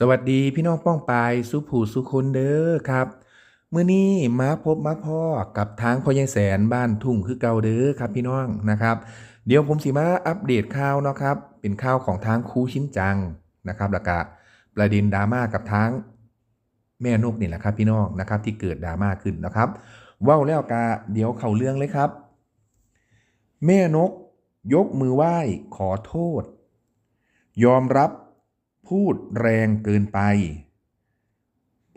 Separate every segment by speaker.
Speaker 1: สวัสดีพี่น้องป้องปายสุผูสุคนเด้อครับมื้อนี้มาพบมาพ่อกับทางพ่อใหญ่แสนบ้านทุ่งคือเก่าเด้อครับพี่น้องนะครับ เดี๋ยวผมสิมาอัปเดตข่าวเนาะครับ เป็นข่าวของทางครูชิ้นจังนะครับแล้วก็ประเด็นดราม่ากับทางแม่นกนี่แหละครับพี่น้องนะครับที่เกิดดราม่าขึ้นนะครับว้าแล้วกะเดี๋ยวเข้าเรื่องเลยครับ แม่นกยกมือไหว้ขอโทษ ยอมรับ พูดแรงเกินไป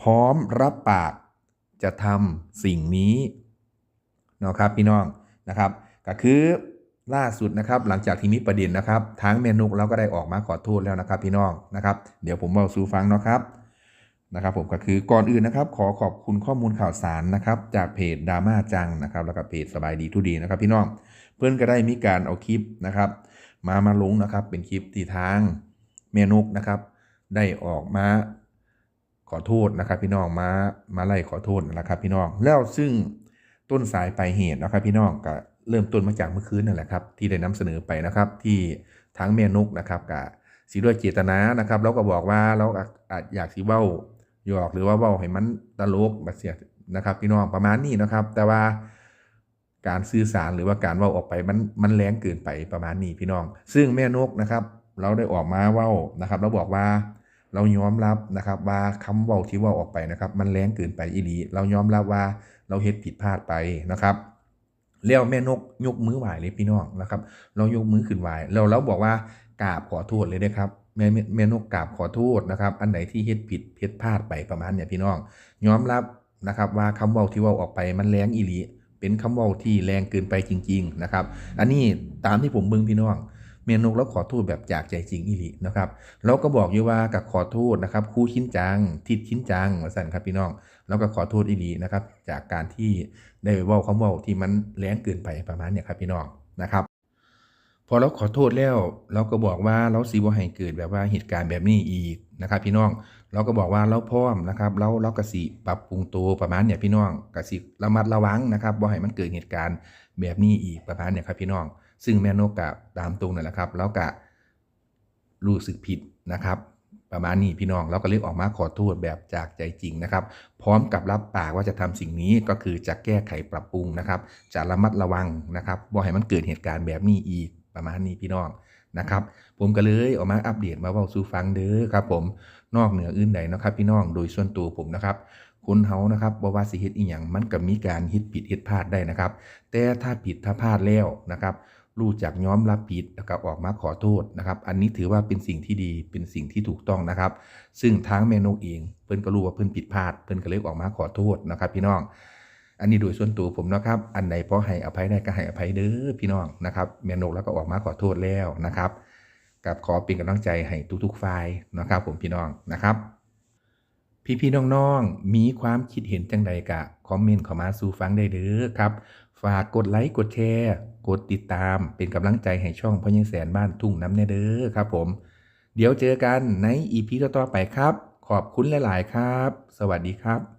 Speaker 1: พร้อมรับปากจะทำสิ่งนี้นะครับพี่น้องนะครับ ก็คือล่าสุดนะครับ หลังจากที่มีประเด็นนะครับทางเมนุกเราก็ได้ออกมาขอโทษแล้วนะครับ พี่น้องนะครับ เดี๋ยวผมเอาสู่ฟังเนาะครับนะครับ ผมก็คือก่อนอื่นนะครับ ขอขอบคุณข้อมูลข่าวสารนะครับ จากเพจดราม่าจังนะครับ แล้วก็เพจสบายดีทุดีนะครับ พี่น้องเพื่อนก็ได้มีการเอาคลิปนะครับ มามาลงนะครับ เป็นคลิปที่ทาง เมนุกนะครับ ได้ออกมาขอโทษนะครับพี่น้องมามาไล่ขอโทษนะครับพี่น้องแล้วซึ่งต้นสายปลายเหตุนะครับพี่น้องก็เริ่มต้นมาจากเมื่อคืนนั่นแหละครับที่ได้นำเสนอไปนะครับที่ทั้งเมนุกนะครับกับสีด้วยเจตนานะครับเราก็บอกว่าเราอาจอยากสีเบ้าหยอกหรือว่าเบ้าให้มันตลกแบบเสียนะครับพี่น้องประมาณนี้นะครับ แต่ว่าการสื่อสารหรือว่าการเว้าออกไปมันมันแรงเกินไปประมาณนี้พี่น้อง ซึ่งแม่นกนะครับ เราได้ออกมาเว้านะครับเราบอกว่าเรายอมรับนะครับว่าคำเว้าที่เว้าออกไปนะครับ มันแรงเกินไปอีหลีเรายอมรับว่าเราเฮ็ดผิดพลาดไปนะครับแล้วแม่นกยกมือไหวเลยพี่น้องนะครับ เรายกมือขึ้นไหวเราเราบอกว่ากราบขอโทษเลยนะครับแม่แม่นกกราบขอโทษนะครับ อันไหนที่เฮ็ดผิดเฮ็ดพลาดไปประมาณเนี่ยพี่น้องยอมรับนะครับว่าคำเว้าที่เว้าออกไปมันแรงอีหลีเป็นคำเว้าที่แรงเกินไปจริง ๆนะครับ อันนี้ตามที่ผมเบิ่งพี่น้อง เมนกแล้วขอโทษแบบจากใจจริงอีหลีนะครับเราก็บอกอยู่ว่ากับขอโทษนะครับคู่ชิ้นจัง ทิดชิ้นจังว่าสั่นครับพี่น้องแล้วก็ขอโทษอีหลีนะครับจากการที่ได้เว้าคำว้าที่มันแรงเกินไปประมาณเนี่ยครับพี่น้องนะครับพอเราขอโทษแล้วเราก็บอกว่าเราสิบ่ให้เกิดแบบว่าเหตุการณ์แบบนี้อีกนะครับ พี่น้องเราก็บอกว่าเราพร้อมนะครับเราเรากสิปรับปรุงตัวประมาณเนี่ยพี่น้องกสิระมัดระวังนะครับบ่าให้มันเกิดเหตุการณ์แบบนี้อีกประมาณเนี่ยครับพี่น้อง ซึ่งแม่นกกะตามตรงนั่นแหละครับ แล้วกะรู้สึกผิดนะครับ ประมาณนี้พี่น้องเราก็เรียกออกมาขอโทษแบบจากใจจริงนะครับ พร้อมกับรับปากว่าจะทำสิ่งนี้ก็คือจะแก้ไขปรับปรุงนะครับ จะระมัดระวังนะครับบ่าให้มันเกิดเหตุการณ์แบบนี้อีกประมาณนี้พี่น้องนะครับ ผมก็เลยออกมาอัปเดตมาเว้าสู่ฟังเด้อครับ ผมนอกเหนืออื่นใดนะครับ พี่น้องโดยส่วนตัวผมนะครับคนเฮานะครับบ่ว่าสิเฮ็ดอีหยังมันก็มีการเฮ็ดผิดเฮ็ดพลาดได้นะครับ แต่ถ้าผิดถ้าพลาดแล้วนะครับ รู้จักย้อมรับผิดแล้วก็ออกมาขอโทษนะครับ อันนี้ถือว่าเป็นสิ่งที่ดีเป็นสิ่งที่ถูกต้องนะครับ ซึ่งทางแม่นกเองเพิ่นก็รู้ว่าเพิ่นผิดพลาดเพิ่นก็เลยออกมาขอโทษนะครับ พี่น้อง อันนี้โดยส่วนตัวผมนะครับ อันไหนพอให้อภัยได้ก็ให้อภัยเด้อพี่น้องนะครับแม่นกแล้วก็ออกมาขอโทษแล้วนะครับกับขอเป็นกำลังใจให้ทุกๆฝ่ายนะครับ ผมพี่น้องนะครับ พี่ๆน้องๆมีความคิดเห็นจังใดกะคอมเมนต์เข้ามาสู่ฟังได้เด้อครับ ฝากกดไลค์กดแชร์ กดติดตามเป็นกำลังใจให้ช่องพ่อยังแสนบ้านทุ่งน้ำแน่เด้อครับผม เดี๋ยวเจอกันในอีพีต่อๆไปครับ ขอบคุณหลาย ๆ ครับ สวัสดีครับ